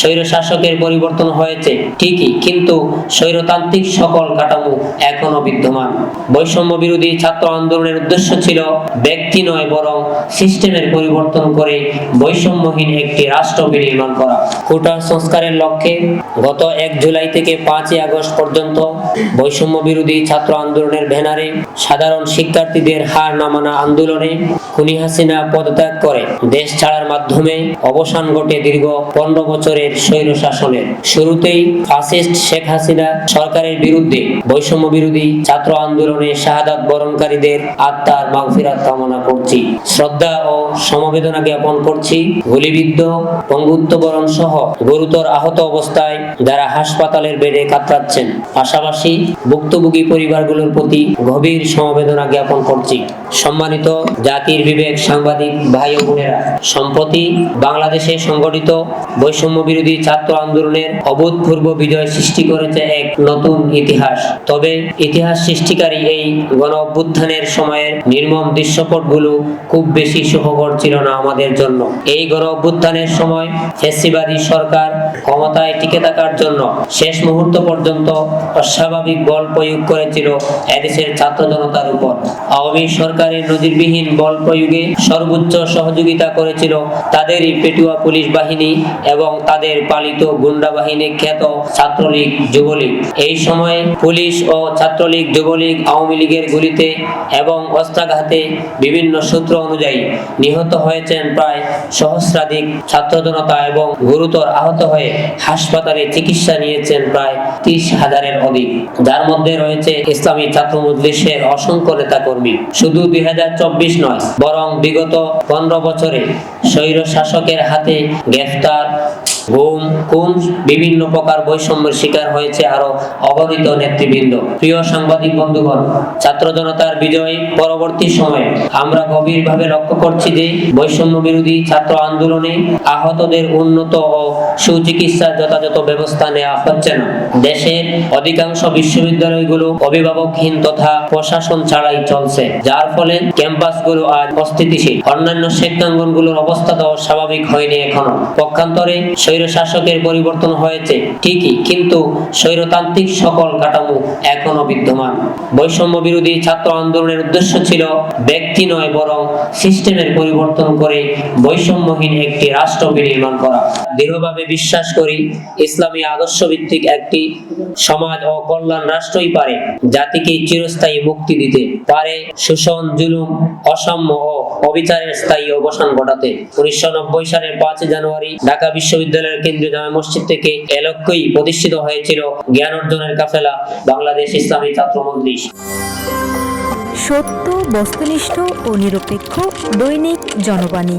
স্বৈর শাসকের পরিবর্তন হয়েছে, ঠিকই, কিন্তু স্বৈরতান্ত্রিক সকল কাঠামো এখনও বিদ্যমান। বৈষম্য বিরোধী ছাত্র আন্দোলনের উদ্দেশ্য ছিল ব্যক্তি নয়, বরং সিস্টেমের পরিবর্তন করে বৈষম্যহীন একটি রাষ্ট্র বিনির্মাণ করা। কোটা সংস্কারের লক্ষ্যে গত এক জুলাই থেকে পাঁচই আগস্ট পর্যন্ত বৈষম্য বিরোধী ছাত্র আন্দোলনের ব্যানারে সাধারণ শিক্ষার্থীদের হার নামানা আন্দোলনে খুনি হাসিনা পদত্যাগ করে। দেশ ছাড়ার মাধ্যমে অবসান ঘটে দীর্ঘ পনেরো বছরের স্বৈর শাসনের। শুরুতেই ফাসিস্ট শেখ হাসিনা সরকারের বিরুদ্ধে বৈষম্য বিরোধী ছাত্র আন্দোলনে শাহাদাত বরণকারীদের আত্মার মাগফিরাত কামনা করছি। শ্রদ্ধা ও সমবেদনা জ্ঞাপন করছি গুলিবিদ্ধ পঙ্গুত্ব বরণ সহ গুরুতর আহত অবস্থায় যারা হাসপাতালের বেডে কাতরাচ্ছেন। পাশাপাশি ভুক্তভোগী পরিবারগুলোর প্রতি গভীর সমবেদনা জ্ঞাপন করছি। সম্মানিত জাতির বিবেক সাংবাদিক ভাই ও বোনেরা, সম্প্রতি বাংলাদেশে সংগঠিত বৈষম্য বিরোধী ছাত্র আন্দোলনের অভূতপূর্ব বিজয় সৃষ্টি করেছে এক নতুন ইতিহাস। তবে ইতিহাস সৃষ্টিকারী এই গণ অভ্যুত্থানের সময়ের নির্মম দৃশ্যপটগুলো খুব বেশি সুখকর ছিল না আমাদের জন্য। এই গণ অভ্যুত্থানের সময় ফেসিবাদী সরকার ক্ষমতায় টিকে থাকার জন্য শেষ মুহূর্ত পর্যন্ত অস্বাভাবিক বল প্রয়োগ করেছিল এদেশের ছাত্র জনতার উপর। আওয়ামী সরকারের নজিরবিহীন বল প্রয়োগে সর্বোচ্চ সহযোগিতা করেছিল তাদেরই পেটুয়া পুলিশ বাহিনী এবং তাদের পালিত গুন্ডা বাহিনী খ্যাত ছাত্রলীগ, যুবলীগ। এই সময়ে পুলিশ ও ছাত্রলীগ, যুবলীগ, আওয়ামী লীগের গুলিতে এবং অস্ত্রাঘাতে বিভিন্ন সূত্র অনুযায়ী নিহত হয়েছেন প্রায় সহস্রাধিক ছাত্র জনতা এবং গুরুতর আহত হয়ে হাসপাতালে চিকিৎসা নিয়েছেন প্রায় ত্রিশ হাজারের অধিক। যার মধ্যে রয়েছে ইসলামী ছাত্র মজলিসের অসংখ্য নেতাকর্মী। শুধু দুই নয়, বরং বিগত পনেরো বছরে স্বৈর শাসকের হাতে গ্রেফতার গুম খুন বিভিন্ন প্রকার বৈষম্যের শিকার হয়েছে আরও অগণিত নেতৃবৃন্দ। প্রিয় সাংবাদিক বন্ধুগণ, ছাত্র জনতার বিজয় পরবর্তী সময়ে। আমরা গভীরভাবে লক্ষ্য করছি যে, বৈষম্য বিরোধী ছাত্র আন্দোলনে আহতদের উন্নত ও সুচিকিৎসার যথাযথ ব্যবস্থা নেওয়া হচ্ছে না। দেশের অধিকাংশ বিশ্ববিদ্যালয়গুলো অভিভাবকহীন তথা প্রশাসন ছাড়াই চলছে, যার ফলে ক্যাম্পাসগুলো আজ অস্থিতিশীল। অন্যান্য শিক্ষাঙ্গনগুলোর অবস্থা তো স্বাভাবিক হয়নি এখনও। পক্ষান্তরে স্বৈর শাসকের পরিবর্তন হয়েছে, ঠিকই, কিন্তু স্বৈরতান্ত্রিক সকল কাঠামো এখনও বিদ্যমান। বৈষম্য বিরোধী ছাত্র আন্দোলনের উদ্দেশ্য ছিল ব্যক্তি নয়, বরং সিস্টেমের পরিবর্তন করে বৈষম্যহীন একটি রাষ্ট্র বিনির্মাণ করা। দৃঢ়ভাবে বিশ্বাস করি, ইসলামী আদর্শ ভিত্তিক একটি সমাজ ও কল্যাণ রাষ্ট্রই পারে। জাতিকে চিরস্থায়ী মুক্তি দিতে পারে শোষণ জুলুম, অসাম্য ও অবিচারের স্থায়ী অবসান ঘটাতে। উনিশশো নব্বই সালের পাঁচ জানুয়ারি ঢাকা বিশ্ববিদ্যালয়ের কেন্দ্রীয় জামে মসজিদ থেকে এ প্রতিষ্ঠিত হয়েছিল জ্ঞান অর্জনের কাফেলা, বাংলাদেশ ইসলামী ছাত্র সত্য, বস্তুনিষ্ঠ ও নিরপেক্ষ দৈনিক জনবাণী।